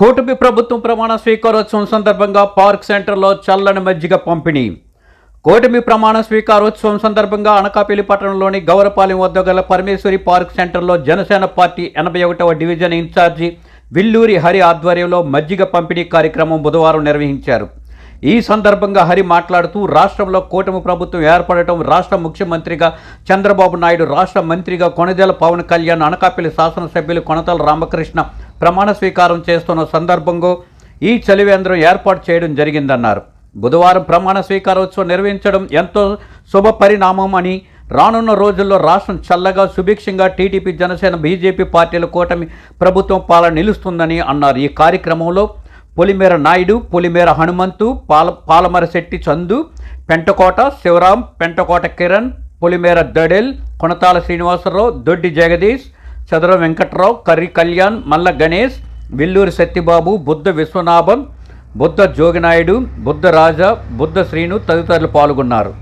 కూటమి ప్రభుత్వం ప్రమాణ స్వీకారోత్సవం సందర్భంగా పార్క్ సెంటర్లో చల్లని మజ్జిగ పంపిణీ. కూటమి ప్రమాణ స్వీకారోత్సవం సందర్భంగా అనకాపల్లి పట్టణంలోని గౌరపాలెం వద్ద గల పరమేశ్వరి పార్క్ సెంటర్లో జనసేన పార్టీ ఎనభై ఒకటవ డివిజన్ ఇన్ఛార్జి విల్లూరి హరి ఆధ్వర్యంలో మజ్జిగ పంపిణీ కార్యక్రమం బుధవారం నిర్వహించారు. ఈ సందర్భంగా హరి మాట్లాడుతూ రాష్ట్రంలో కూటమి ప్రభుత్వం ఏర్పడటం రాష్ట్ర ముఖ్యమంత్రిగా చంద్రబాబు నాయుడు రాష్ట్ర మంత్రిగా కొనదేల పవన్ కళ్యాణ్ అనకాపల్లి శాసనసభ్యులు కొనతల రామకృష్ణ ప్రమాణ స్వీకారం చేస్తున్న సందర్భంగా ఈ చలివేంద్రం ఏర్పాటు చేయడం జరిగిందన్నారు. బుధవారం ప్రమాణ స్వీకారోత్సవం నిర్వహించడం ఎంతో శుభ పరిణామం అని రానున్న రోజుల్లో రాష్ట్రం చల్లగా సుభిక్షంగా టీడీపీ జనసేన బీజేపీ పార్టీల కూటమి ప్రభుత్వం పాలన నిలుస్తుందని అన్నారు. ఈ కార్యక్రమంలో పొలిమేర నాయుడు పొలిమేర హనుమంతు పాల పాలమరశెట్టి చందు పెంటకోట శివరాం పెంటకోట కిరణ్ పొలిమేర దడెల్ కొనతాల శ్రీనివాసరావు దొడ్డి జగదీష్ చదర వెంకట్రావు కర్రి కళ్యాణ్ మల్ల గణేష్ విల్లూరి సత్యబాబు బుద్ధ విశ్వనాభం బుద్ధ జోగినాయుడు బుద్ధ రాజా బుద్ధ శ్రీను తదితరులు పాల్గొన్నారు.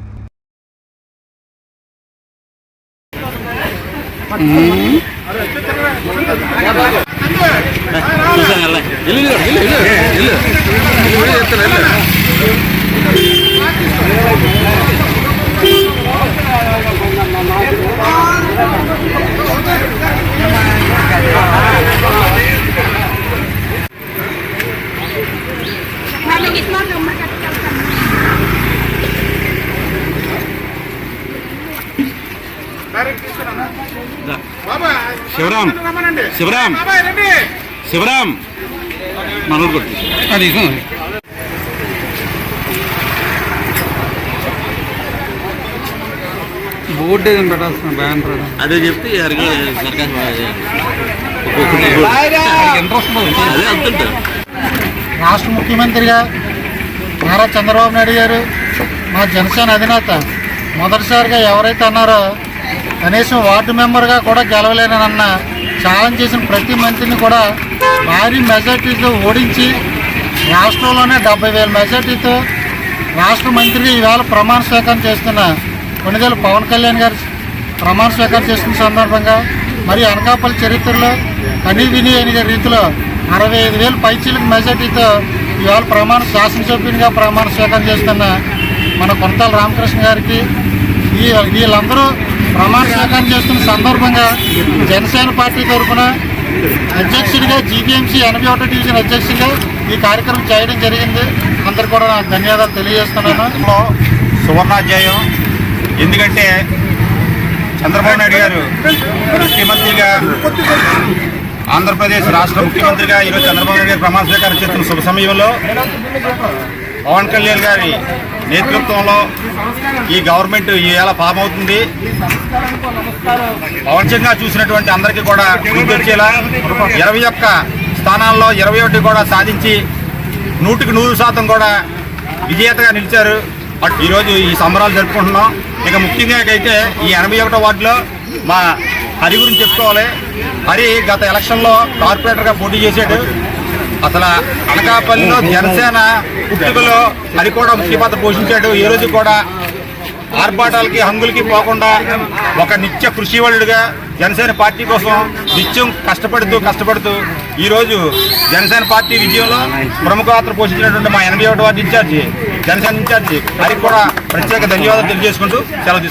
శివరాం శివరాం శివరాం మనోడు కొట్టు. అది బోర్డు ఏదైనా పెట్టాల్సిన బ్యానర్ అదే. చెప్తే రాష్ట్ర ముఖ్యమంత్రిగా నారా చంద్రబాబు నాయుడు గారు మా జనసేన అధినేత మొదటిసారిగా ఎవరైతే అన్నారో కనీసం వార్డు మెంబర్గా కూడా గెలవలేనన్న ఛాలెంజ్ చేసిన ప్రతి మంత్రిని కూడా భారీ మెజార్టీతో ఓడించి రాష్ట్రంలోనే డెబ్బై వేల మెజార్టీతో రాష్ట్ర మంత్రిగా ఈవేళ ప్రమాణ స్వీకారం చేస్తున్న కొనిదెల పవన్ కళ్యాణ్ గారు ప్రమాణ స్వీకారం చేస్తున్న సందర్భంగా మరి అనకాపల్లి చరిత్రలో కనీ విని అయిన రీతిలో అరవై ఐదు వేల పైచీలకు మెజార్టీతో ఇవాళ ప్రమాణ శాసనసభ్యునిగా ప్రమాణ స్వీకారం చేస్తున్న మన కొనతాల రామకృష్ణ గారికి ఈ వీళ్ళందరూ ప్రమాణ స్వీకారం చేస్తున్న సందర్భంగా జనసేన పార్టీ తరఫున అధ్యక్షుడిగా జీబీఎంసీ ఎనభై ఒకటో డివిజన్ అధ్యక్షుడిగా ఈ కార్యక్రమం చేయడం జరిగింది. అందరు కూడా నాకు ధన్యవాదాలు తెలియజేస్తున్నాను. లో సువర్ణాధ్యాయం. ఎందుకంటే చంద్రబాబు నాయుడు గారు ముఖ్యమంత్రిగా ఆంధ్రప్రదేశ్ రాష్ట్ర ముఖ్యమంత్రిగా ఈరోజు చంద్రబాబు నాయుడు గారు ప్రమాణ స్వీకారం చేస్తున్న శుభ సమయంలో పవన్ కళ్యాణ్ గారి నేతృత్వంలో ఈ గవర్నమెంట్ ఇవాళ ఫామ్ అవుతుంది ప్రపంచంగా చూసినటువంటి అందరికీ కూడా గుర్తొచ్చేలా ఇరవై ఒక్క స్థానాల్లో ఇరవై ఒకటి కూడా సాధించి నూటికి నూరు శాతం కూడా విజేతగా నిలిచారు. ఈరోజు ఈ సంబరాలు జరుపుకుంటున్నాం. ఇక ముఖ్యంగా అయితే ఈ ఎనభై ఒకటో వార్డులో మా హరి గురించి చెప్పుకోవాలి. హరి గత ఎలక్షన్లో కార్పొరేటర్గా పోటీ చేశాడు. అసలు అనకాపల్లిలో జనసేన పుట్టుకలో అది కూడా ముఖ్య పాత్ర పోషించాడు. ఈ రోజు కూడా ఆర్భాటాలకి హంగులకి పోకుండా ఒక నిత్య కృషివలుడిగా జనసేన పార్టీ కోసం నిత్యం కష్టపడుతూ కష్టపడుతూ ఈరోజు జనసేన పార్టీ విజయంలో ప్రముఖ పాత్ర పోషించినటువంటి మా ఎనభై ఒకటి వార్డు ఇన్ఛార్జి జనసేన ఇన్ఛార్జి వారికి కూడా ప్రత్యేక ధన్యవాదాలు తెలియజేసుకుంటూ సెలవు